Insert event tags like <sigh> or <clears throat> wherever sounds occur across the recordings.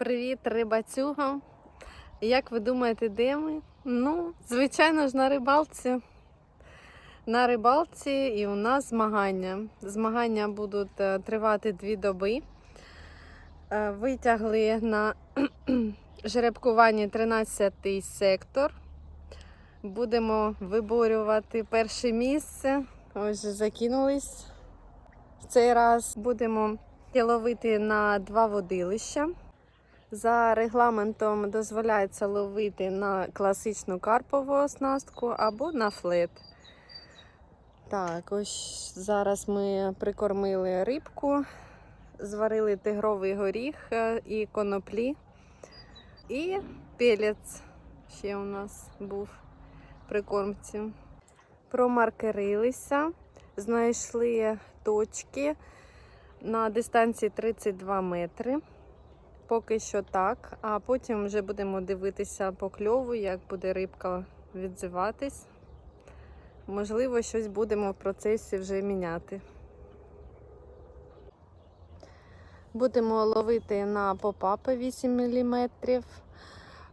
Привіт, рибацюгам! Як ви думаєте, де ми? Ну, звичайно ж, на рибалці. На рибалці і у нас змагання. Змагання будуть е, тривати дві доби. Е, Витягли на <clears throat> жеребкуванні 13 сектор. Будемо виборювати перше місце. Ось закинулись. В цей раз будемо ловити на два водилища. За регламентом дозволяється ловити на класичну карпову оснастку або на флет. Так, ось зараз ми прикормили рибку, зварили тигровий горіх е, і коноплі. І пелець ще у нас був прикормці. Промаркерилися, знайшли точки на дистанції 32 метри. Поки що так, а потім вже будемо дивитися по кльову, як буде рибка відзиватись. Можливо, щось будемо в процесі вже міняти. Будемо ловити на попапи 8 мм.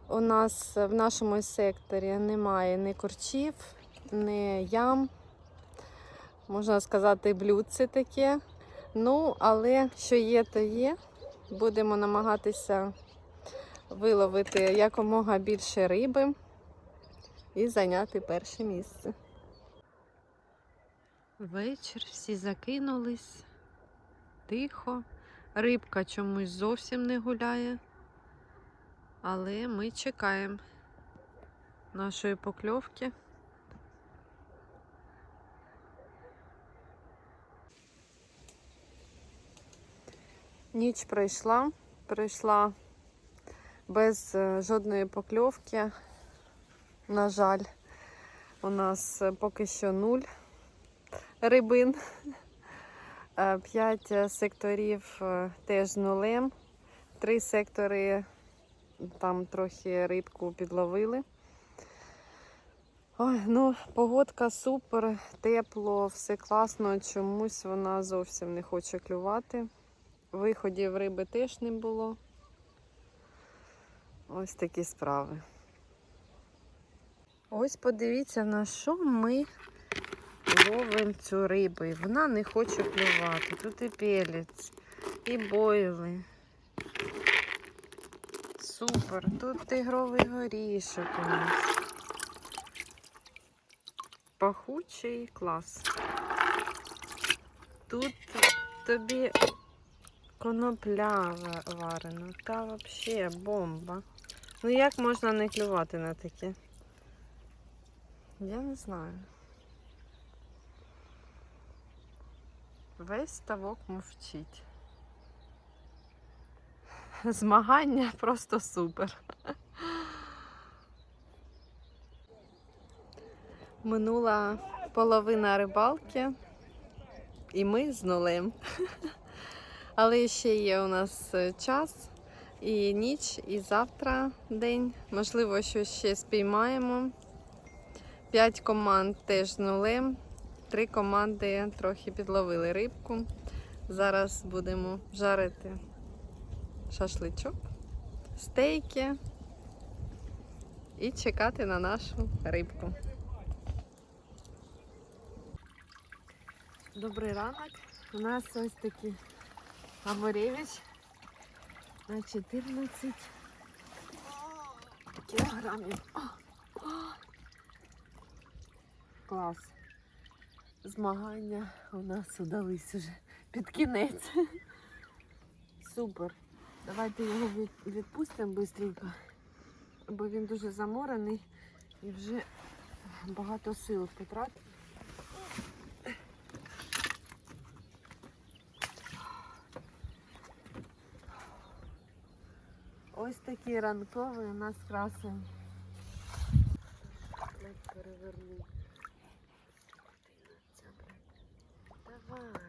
У нас в нашому секторі немає ні корчів, ні ям. Можна сказати, блюдце таке. Ну, але що є, то є. Будемо намагатися виловити якомога більше риби і зайняти перше місце. Вечір, всі закинулись, тихо. Рибка чомусь зовсім не гуляє. Але ми чекаємо нашої покльовки. Ніч пройшла, пройшла без е, жодної покльовки. На жаль, у нас е, поки що нуль рибин. Е, П'ять секторів теж нулем. Три сектори там трохи рибку підловили. Ой, ну, погодка супер, тепло, все класно. Чомусь вона зовсім не хоче клювати. Виходів риби теж не було. Ось такі справи. Ось подивіться, на що ми ловимо цю рибу. І вона не хоче клювати. Тут і пелець, і бойли. Супер. Тут тигровий горішок у нас. Пахучий клас. Тут тобі Конопля ва- варена. Та взагалі бомба. Ну як можна не клювати на таке? Я не знаю. Весь ставок мовчить. <laughs> Змагання просто супер. <laughs> Минула половина рибалки, і ми з нулем. <laughs> Але ще є у нас е, час і ніч, і завтра день. Можливо, щось ще спіймаємо. П'ять команд теж з нулем. Три команди трохи підловили рибку. Зараз будемо жарити шашличок, стейки і чекати на нашу рибку. Добрий ранок. У нас ось такі Аморевич на 14 кілограмів. Клас. Змагання у нас удались уже під кінець. Супер. Давайте його відпустимо швидко, бо він дуже заморений і вже багато сил потратив. Ось такий ранковий у нас красень. Переверну. Давай.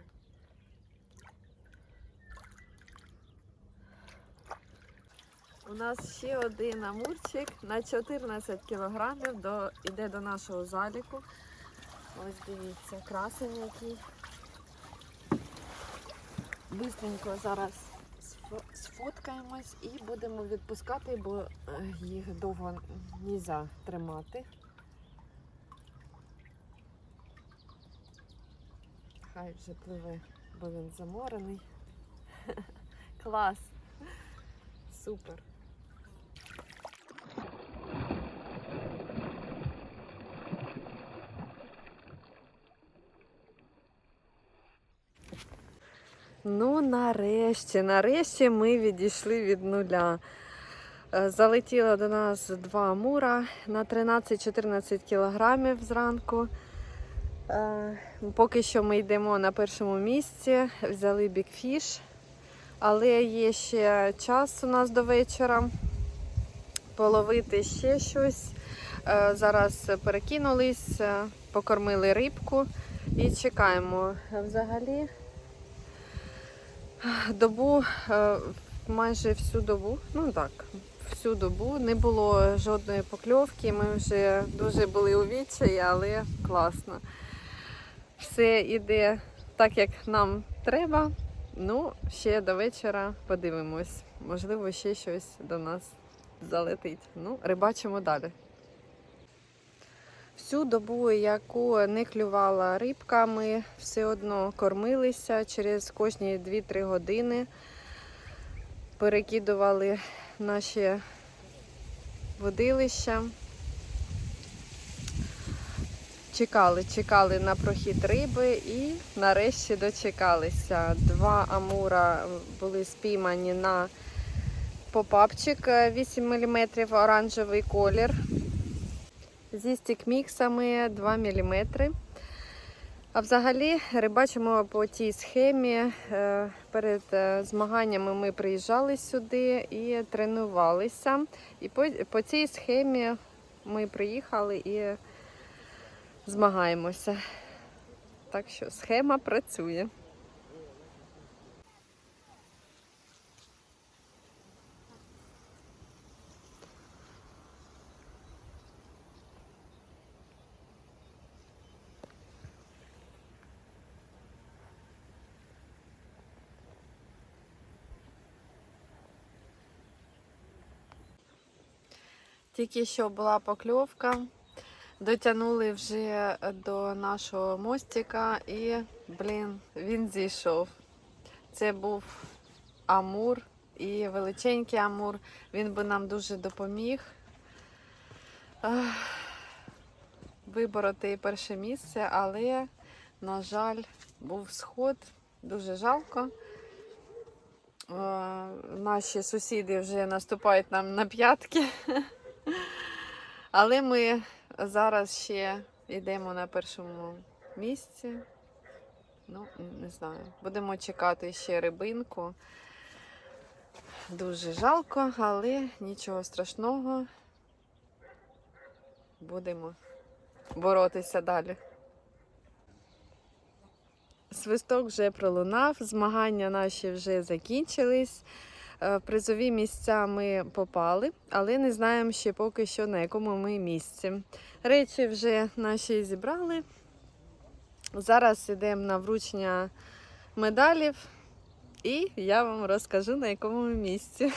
У нас ще один амурчик на 14 кілограмів до, іде до нашого заліку. Ось дивіться, красень який. Бистренько зараз Сфоткаємось і будемо відпускати, бо е, їх довго не можна тримати. Хай вже пливе, бо він заморений. <laughs> Клас! Супер! Ну, нарешті, нарешті ми відійшли від нуля. Е, Залетіло до нас два амура на 13-14 кілограмів зранку. Е, Поки що ми йдемо на першому місці, взяли бікфіш, але є ще час у нас до вечора половити ще щось. Е, Зараз перекинулись, покормили рибку і чекаємо. Взагалі добу, е, майже всю добу, ну так, всю добу не було жодної покльовки. Ми вже дуже були у відчаї, але класно. Все йде так, як нам треба. Ну, ще до вечора подивимось. Можливо, ще щось до нас залетить. Ну, рибачимо далі. Всю добу, яку не клювала рибка, ми все одно кормилися через кожні 2-3 години. Перекидували наші водилища. Чекали, чекали на прохід риби і нарешті дочекалися. Два амура були спіймані на попапчик е, 8 мм оранжевий колір зі стікміксами 2 мм. А взагалі рибачимо по тій схемі. Е, Перед е, змаганнями ми приїжджали сюди і тренувалися. І по, по цій схемі ми приїхали і змагаємося. Так що схема працює. Тільки що була покльовка. Дотягнули вже до нашого мостика і, блін, він зійшов. Це був амур і величенький амур. Він би нам дуже допоміг вибороти перше місце, але, на жаль, був сход. Дуже жалко. Е, Наші сусіди вже наступають нам на п'ятки. <laughs> Але ми зараз ще йдемо на першому місці. Ну, не знаю. Будемо чекати ще рибинку. Дуже жалко, але нічого страшного. Будемо боротися далі. Свисток вже пролунав, змагання наші вже закінчились. Е, призові місця ми попали, але не знаємо ще поки що на якому ми місці. Речі вже наші зібрали. Зараз йдемо на вручення медалів, і я вам розкажу на якому ми місці.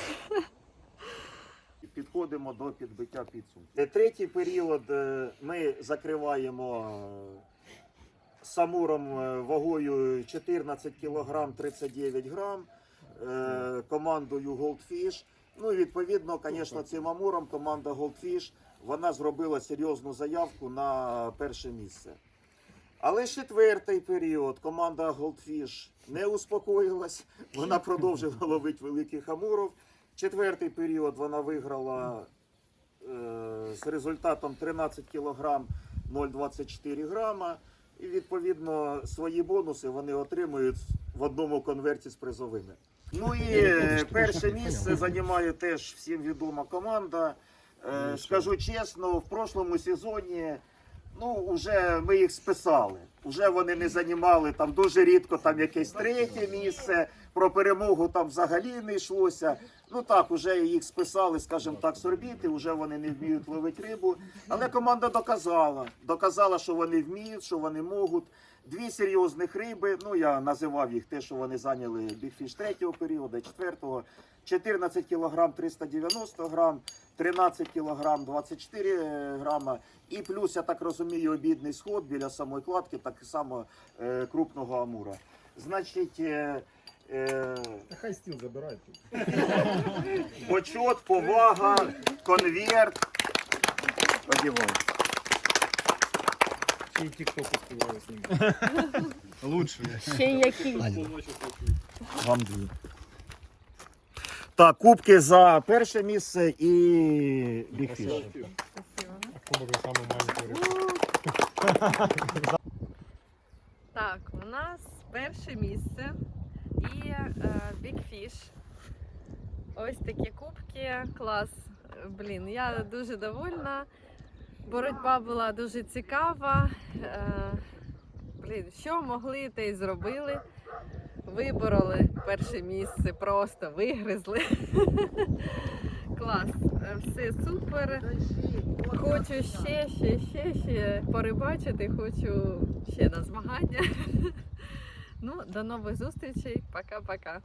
Підходимо до підбиття підсумків. Третій період е, ми закриваємо е, самуром е, вагою 14 кг 39 грам е, командою Goldfish. Ну і відповідно, звісно, цим амуром команда Goldfish вона зробила серйозну заявку на перше місце. Але четвертий період команда Goldfish не успокоїлась, вона продовжила ловити великих амурів. Четвертий період вона виграла е, з результатом 13 кг 0,24 грама. І відповідно свої бонуси вони отримують в одному конверті з призовими. Ну і перше місце займає теж всім відома команда. Е, скажу чесно, в прошлому сезоні ну, вже ми їх списали. Уже вони не займали там дуже рідко там якесь третє місце. Про перемогу там взагалі не йшлося. Ну так, уже їх списали, скажімо так, з орбіти, вже вони не вміють ловити рибу. Але команда доказала. Доказала, що вони вміють, що вони можуть. Дві серйозних риби. Ну я називав їх те, що вони зайняли бігфіш третього періоду, четвертого. 14 кг 390 грам, 13 кг 24 грама. І плюс, я так розумію, обідний сход біля самої кладки, так само е, крупного амура. Значить, е, е, Та Хай стіл забирають. почот, повага, конверт. Одівай. Ще й тік-ток успіваю знімати. Лучше. Ще який. Вам дві. Так, кубки за перше місце і бігфіш. Кубок. Так, у нас перше місце і е, Big. Ось такі кубки. Клас. Блін, я дуже довольна. Боротьба була дуже цікава. Е, блін, що могли, те й зробили. Вибороли перше місце, просто вигризли. <laughs> Клас, Е, все супер. Хочу ще, ще, ще, ще порибачити, хочу ще на змагання. <laughs> Ну, до нових зустрічей. Пока-пока.